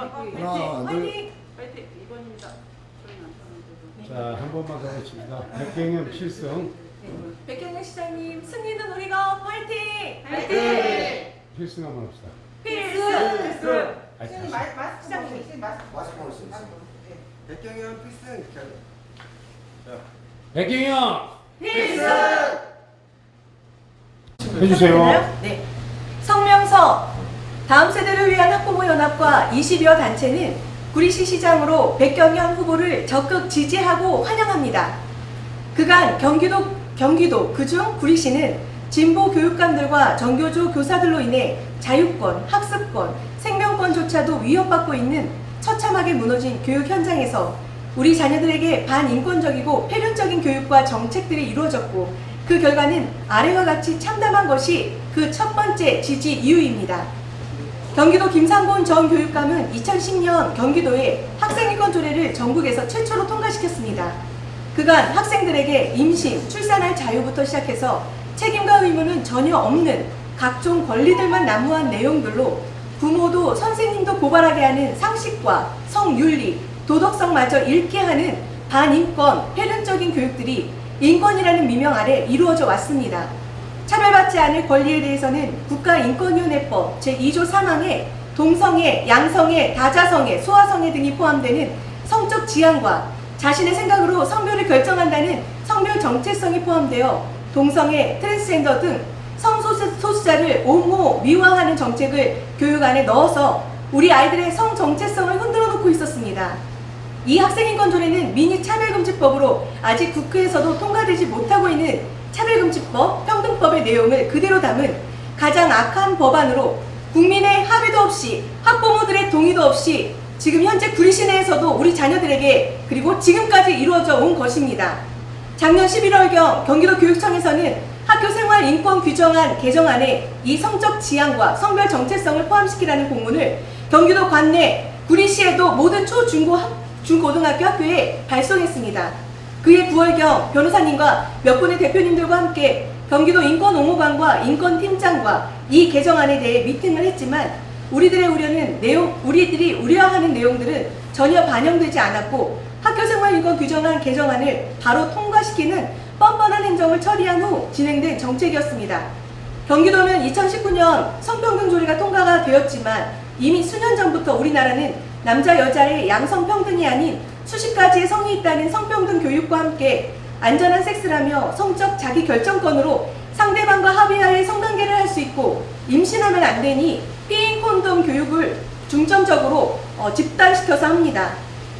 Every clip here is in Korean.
하나, 둘. 화이팅! 파이팅 2번입니다. 저희 남편한테도. 자, 한 번만 더 해봅니다. 백경현 필승. 백경래 시장님 승리는 우리가 화이팅! 필승 한 번 합시다. 필승! 아니, 다시. 마- 마스크. 벗으세요. 선생님 마스크 마스크 벗을 수 벗으세요. 네. 백경현 필승 이렇게. 자, 백경현 필승! 해주세요. 네. 성명서 다음 세대를 위한 학부모 연합과 20여 단체는 구리시 시장으로 백경현 후보를 적극 지지하고 환영합니다. 그간 경기도 경기도 그중 구리시는 진보 교육감들과 정교조 교사들로 인해 자유권, 학습권, 생명권조차도 위협받고 있는 처참하게 무너진 교육 현장에서 우리 자녀들에게 반인권적이고 폐륜적인 교육과 정책들이 이루어졌고 그 결과는 아래와 같이 참담한 것이 그 첫 번째 지지 이유입니다. 경기도 김상곤 전 교육감은 2010년 경기도에 학생인권 조례를 전국에서 최초로 통과시켰습니다. 그간 학생들에게 임신, 출산할 자유부터 시작해서 책임과 의무는 전혀 없는 각종 권리들만 난무한 내용들로 부모도 선생님도 고발하게 하는 상식과 성윤리, 도덕성마저 잃게 하는 반인권, 폐륜적인 교육들이 인권이라는 미명 아래 이루어져 왔습니다. 차별받지 않을 권리에 대해서는 국가인권위원회법 제2조 3항에 동성애, 양성애, 다자성애, 소아성애 등이 포함되는 성적 지향과 자신의 생각으로 성별을 결정한다는 성별 정체성이 포함되어 동성애, 트랜스젠더 등 성소수자를 옹호, 미화하는 정책을 교육 안에 넣어서 우리 아이들의 성 정체성을 흔들어 놓고 있었습니다. 이 학생인권 조례는 미니 차별금지법으로 아직 국회에서도 통과되지 못하고 있는 차별금지법, 평등법의 내용을 그대로 담은 가장 악한 법안으로 국민의 합의도 없이 학부모들의 동의도 없이 지금 현재 구리 시 내에서도 우리 자녀들에게 그리고 지금까지 이루어져 온 것입니다. 작년 11월경 경기도 교육청에서는 학교 생활 인권 규정안 개정안에 이 성적 지향과 성별 정체성을 포함시키라는 공문을 경기도 관내 구리시에도 모든 초, 중고, 학- 중고등학교 학교에 발송했습니다. 그해 9월경 변호사님과 몇 분의 대표님들과 함께 경기도 인권옹호관과 인권팀장과 이 개정안에 대해 미팅을 했지만 우리들의 우려는 내용, 우리들이 우려하는 내용들은 전혀 반영되지 않았고 학교생활인권 규정안 개정안을 바로 통과시키는 뻔뻔한 행정을 처리한 후 진행된 정책이었습니다. 경기도는 2019년 성평등 조례가 통과가 되었지만 이미 수년 전부터 우리나라는 남자 여자의 양성평등이 아닌 수십 가지의 성이 있다는 성평등 교육과 함께 안전한 섹스라며 성적 자기 결정권으로 상대방과 합의하에 성관계를 할 수 있고 임신하면 안 되니 피임 콘돔 교육을 중점적으로 어, 집단시켜서 합니다.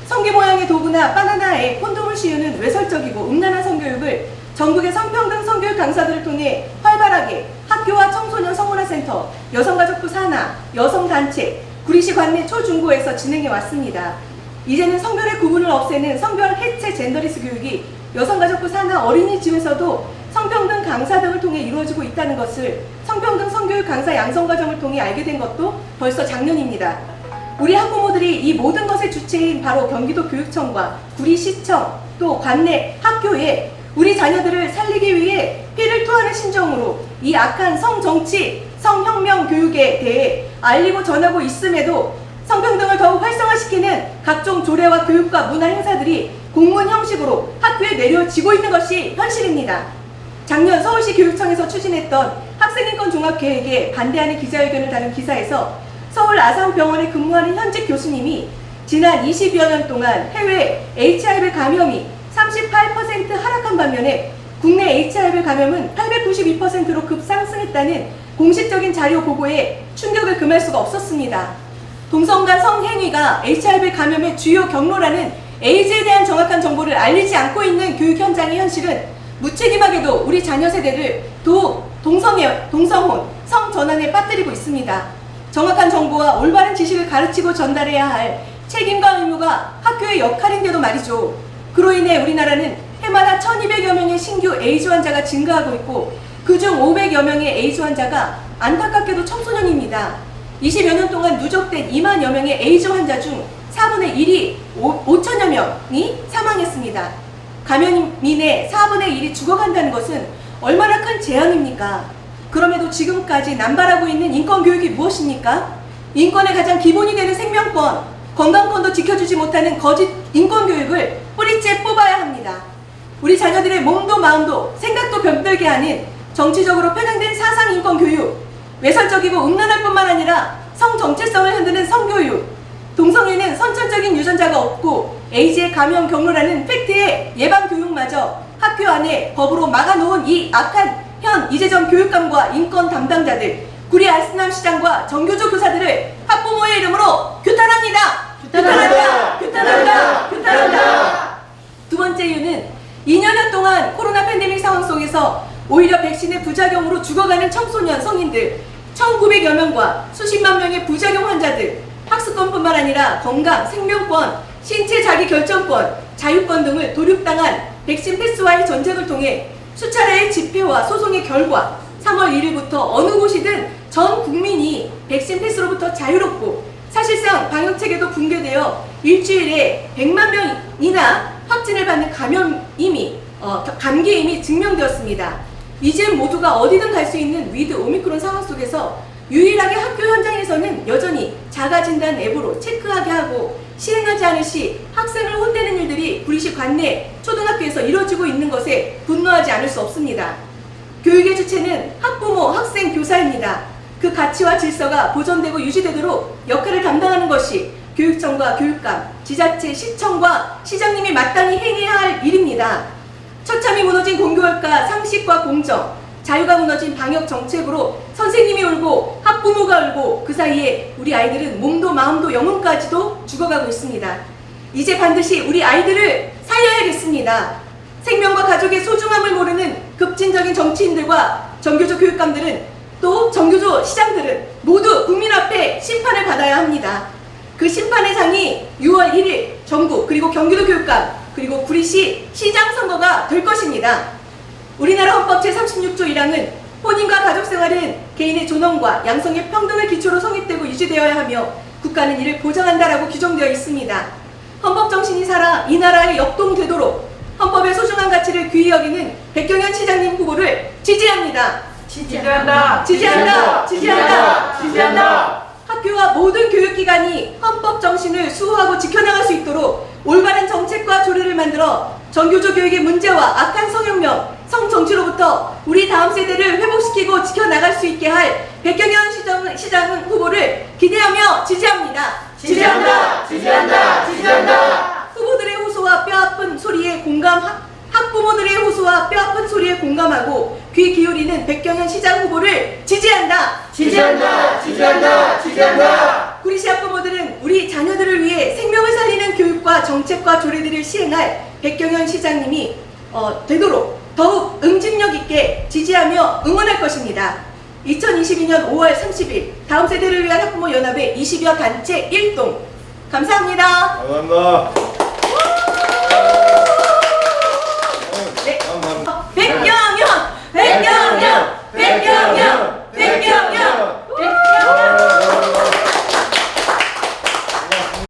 성기 모양의 도구나 바나나에 콘돔을 씌우는 외설적이고 음란한 성교육을 전국의 성평등 성교육 강사들을 통해 활발하게 학교와 청소년 성문화센터, 여성가족부 산하, 여성단체, 구리시 관내 초중고에서 진행해 왔습니다. 이제는 성별의 구분을 없애는 성별 해체 젠더리스 교육이 여성가족부 산하 어린이집에서도 성평등 강사 등을 통해 이루어지고 있다는 것을 성평등 성교육 강사 양성 과정을 통해 알게 된 것도 벌써 작년입니다. 우리 학부모들이 이 모든 것의 주체인 바로 경기도 교육청과 구리시청 또 관내 학교에 우리 자녀들을 살리기 위해 피를 토하는 심정으로 이 악한 성정치, 성혁명 교육에 대해 알리고 전하고 있음에도 성평등을 더욱 활성화시키는 각종 조례와 교육과 문화 행사들이 공문 형식으로 학교에 내려지고 있는 것이 현실입니다. 작년 서울시 교육청에서 추진했던 학생인권 종합계획에 반대하는 기자회견을 다룬 기사에서 서울 아산병원에 근무하는 현직 교수님이 지난 20여 년 동안 해외 HIV 감염이 38% 하락한 반면에 국내 HIV 감염은 892%로 급상승했다는 공식적인 자료 보고에 충격을 금할 수가 없었습니다. 동성간 성행위가 HIV 감염의 주요 경로라는 에이즈에 대한 정확한 정보를 알리지 않고 있는 교육 현장의 현실은 무책임하게도 우리 자녀 세대를 더욱 동성애, 동성혼, 성전환에 빠뜨리고 있습니다. 정확한 정보와 올바른 지식을 가르치고 전달해야 할 책임과 의무가 학교의 역할인데도 말이죠. 그로 인해 우리나라는 해마다 1200여 명의 신규 에이즈 환자가 증가하고 있고 그중 500여 명의 에이즈 환자가 안타깝게도 청소년입니다. 20여 년 동안 누적된 2만여 명의 에이즈 환자 중 4분의 1이 5천여 명이 사망했습니다. 감염인의 4분의 1이 죽어간다는 것은 얼마나 큰 재앙입니까? 그럼에도 지금까지 남발하고 있는 인권 교육이 무엇입니까? 인권의 가장 기본이 되는 생명권, 건강권도 지켜주지 못하는 거짓 인권 교육을 뿌리째 뽑아야 합니다. 우리 자녀들의 몸도 마음도 생각도 병들게 하는 정치적으로 편향된 사상 인권 교육, 외설적이고 음란할 뿐만 아니라 성 정체성을 흔드는 성교육, 동성애는 선천적인 유전자가 없고 에이즈의 감염 경로라는 팩트의 예방 교육마저 학교 안에 법으로 막아놓은 이 악한 현 이재정 교육감과 인권 담당자들 구리 알스남 시장과 정교조 교사들을 학부모의 이름으로 규탄합니다. 규탄합니다. 규탄합니다. 규탄합니다. 두 번째 이유는 2년여 동안 코로나 팬데믹 상황 속에서 오히려 백신의 부작용으로 죽어가는 청소년, 성인들 1,900여 명과 수십만 명의 부작용 환자들 학습권뿐만 아니라 건강, 생명권, 신체 자기 결정권, 자유권 등을 도륙당한 백신 패스와의 전쟁을 통해 수차례의 집회와 소송의 결과 3월 1일부터 어느 곳이든 전 국민이 백신 패스로부터 자유롭고 사실상 방역 체계도 붕괴되어 일주일에 100만 명이나 확진을 받는 감염임이 어, 감기임이 증명되었습니다. 이제 모두가 어디든 갈 수 있는 위드 오미크론 상황 속에서 유일하게 학교 현장에서는 여전히 자가진단 앱으로 체크하게 하고 시행하지 않을 시 학생을 혼내는 일들이 구리시 관내 초등학교에서 이루어지고 있는 것에 분노하지 않을 수 없습니다. 교육의 주체는 학부모, 학생, 교사입니다. 그 가치와 질서가 보존되고 유지되도록 역할을 담당하는 것이 교육청과 교육감, 지자체, 시청과 시장님이 마땅히 행해야 할 일입니다. 처참히 무너진 공교육과 상식과 공정, 자유가 무너진 방역 정책으로 선생님이 울고 학부모가 울고 그 사이에 우리 아이들은 몸도 마음도 영혼까지도 죽어가고 있습니다. 이제 반드시 우리 아이들을 살려야겠습니다. 생명과 가족의 소중함을 모르는 급진적인 정치인들과 정교조 교육감들은 또 정교조 시장들은 모두 국민 앞에 심판을 받아야 합니다. 그 심판의 상이 6월 1일 전국 그리고 경기도 교육감 그리고 구리시 시장 선거가 될 것입니다. 우리나라 헌법 제36조 1항은 혼인과 가족생활은 개인의 존엄과 양성의 평등을 기초로 성립되고 유지되어야 하며 국가는 이를 보장한다라고 규정되어 있습니다. 헌법 정신이 살아 이 나라에 역동되도록 헌법의 소중한 가치를 귀히 여기는 백경현 시장님 후보를 지지합니다. 지지한다. 지지한다. 지지한다. 지지한다. 학교와 모든 교육기관이 헌법 정신을 수호하고 지켜나갈 수 있도록 올바른 정책과 조례를 만들어 정교조 교육의 문제와 악한 성혁명, 성정치로부터 우리 다음 세대를 회복시키고 지켜나갈 수 있게 할 백경현 시장, 시장 후보를 기대하며 지지합니다. 지지한다. 지지한다. 지지한다. 후보들의 호소와 뼈아픈 소리에 공감, 학- 학부모들의 호소와 뼈아픈 소리에 공감하고 귀 기울이는 백경현 시장 후보를 지지한다. 지지한다. 지지한다. 지지한다. 구리시 학부모들은 우리 자녀들을 위해 살리는 교육과 정책과 조례들을 시행할 백경현 시장님이 어, 되도록 더욱 응집력 있게 지지하며 응원할 것입니다. 2022년 5월 30일 다음 세대를 위한 학부모 연합회 20여 단체 1동 감사합니다. 감사합니다.